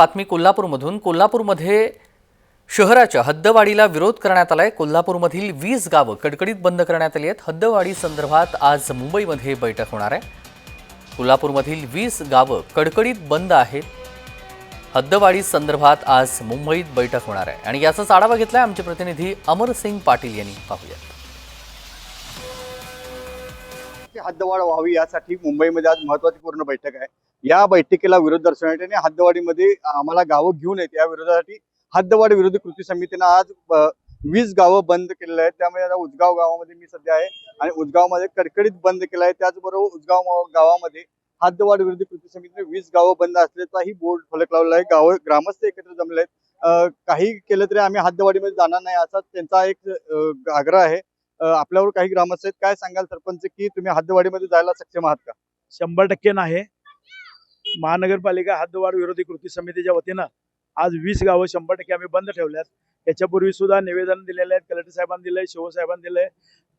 बातमी कोल्हापूरमधून. कोल्हापूरमध्ये शहराच्या हद्दवाढीला विरोध करण्यात आलाय. कोल्हापूरमधील वीस गावं कडकडीत बंद करण्यात आली आहेत. हद्दवाढी संदर्भात आज मुंबईमध्ये बैठक होणार आहे. कोल्हापूरमधील वीस गावं कडकडीत बंद आहेत. हद्दवाढी संदर्भात आज मुंबईत बैठक होणार आहे. आणि याचाच आढावा घेतलाय आमचे प्रतिनिधी अमरसिंग पाटील यांनी. पाहूया हद्दवाढ व्हावी यासाठी मुंबईमध्ये आज महत्वाची पूर्ण बैठक आहे. या बैठकीला विरोध दर्शवण्यासाठी आणि हद्दवाडीमध्ये आम्हाला गावं घेऊन येत या विरोधासाठी हद्दवाडी विरोधी कृती समितीनं आज वीस गावं बंद केलेलं आहे त्यामुळे आता उजगाव गावामध्ये मी सध्या आहे. आणि उजगावमध्ये कडकडीत बंद केला आहे. त्याचबरोबर उजगाव गावामध्ये हद्दवाड विरोधी कृती समितीने वीस गावं बंद असल्याचाही बोर्ड फलक लावलेला आहे. गाव ग्रामस्थ एकत्र जमले आहेत काही केलं तरी आम्ही हद्दवाडीमध्ये जाणार नाही असा त्यांचा एक आग्रह आहे. आपल्यावर काही ग्रामस्थ आहेत. काय सांगाल सरपंच की तुम्ही हद्दवाडीमध्ये जायला सक्षम आहात का? शंभर टक्के नाही. महानगरपालिका हद्दवाढ विरोधी कृती समितीच्या वतीनं आज वीस गावं शंभर टक्के आम्ही बंद ठेवल्यात. याच्यापूर्वी सुद्धा निवेदन दिलेले आहेत. कलेक्टर साहेबांनी दिलंय शिवसाहेबांना दिलंय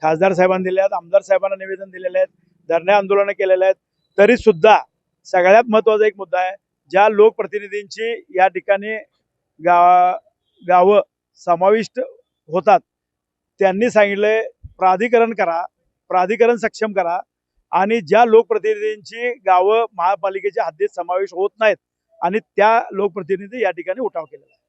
खासदार साहेबांनी दिले आहेत आमदार साहेबांना निवेदन दिलेले आहेत. धरणे आंदोलनं केलेले आहेत. तरी सुद्धा सगळ्यात महत्त्वाचा एक मुद्दा आहे ज्या लोकप्रतिनिधींची या ठिकाणी गा गावं समाविष्ट होतात त्यांनी सांगितलंय प्राधिकरण करा प्राधिकरण सक्षम करा आणि ज्या लोकप्रतिनिधींची गावं महापालिकेच्या हद्दीत समावेश होत नाहीत आणि त्या लोकप्रतिनिधी या ठिकाणी उठाव केलेला आहे.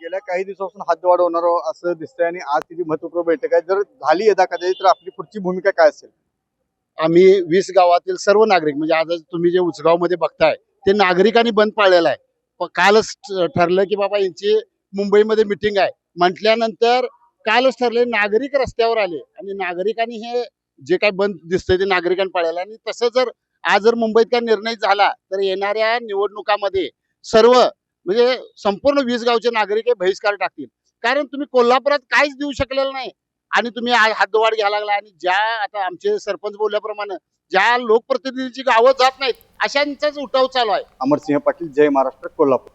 गेल्या काही दिवसापासून हद्दवाढ होणार असं दिसतंय आणि आज तिची महत्त्वपूर्ण बैठक आहे जर झाली यदा कदाचित तर आपली पुढची भूमिका काय असेल? आम्ही वीस गावातील सर्व नागरिक म्हणजे आज तुम्ही जे उचगावमध्ये बघताय ते नागरिकांनी बंद पाळलेलं आहे. कालच ठरलं की बाबा यांची मुंबईमध्ये मिटिंग आहे. म्हटल्यानंतर कालच ठरले नागरिक रस्त्यावर आले आणि नागरिकांनी हे जे काय बंद दिसतंय ते नागरिकांनी पाळायला. आणि तसं जर आज जर मुंबईत काय निर्णय झाला तर येणाऱ्या निवडणुकामध्ये सर्व म्हणजे संपूर्ण वीस गावचे नागरिक हे बहिष्कार टाकतील. कारण तुम्ही कोल्हापुरात काहीच देऊ शकलेलं नाही. आणि तुम्ही आज घ्यायला लागला आणि ज्या आता आमचे सरपंच बोलल्याप्रमाणे ज्या लोकप्रतिनिधींची गावं जात नाहीत अशांचाच उठाव चालू आहे. अमरसिंह पाटील जय महाराष्ट्र कोल्हापूर.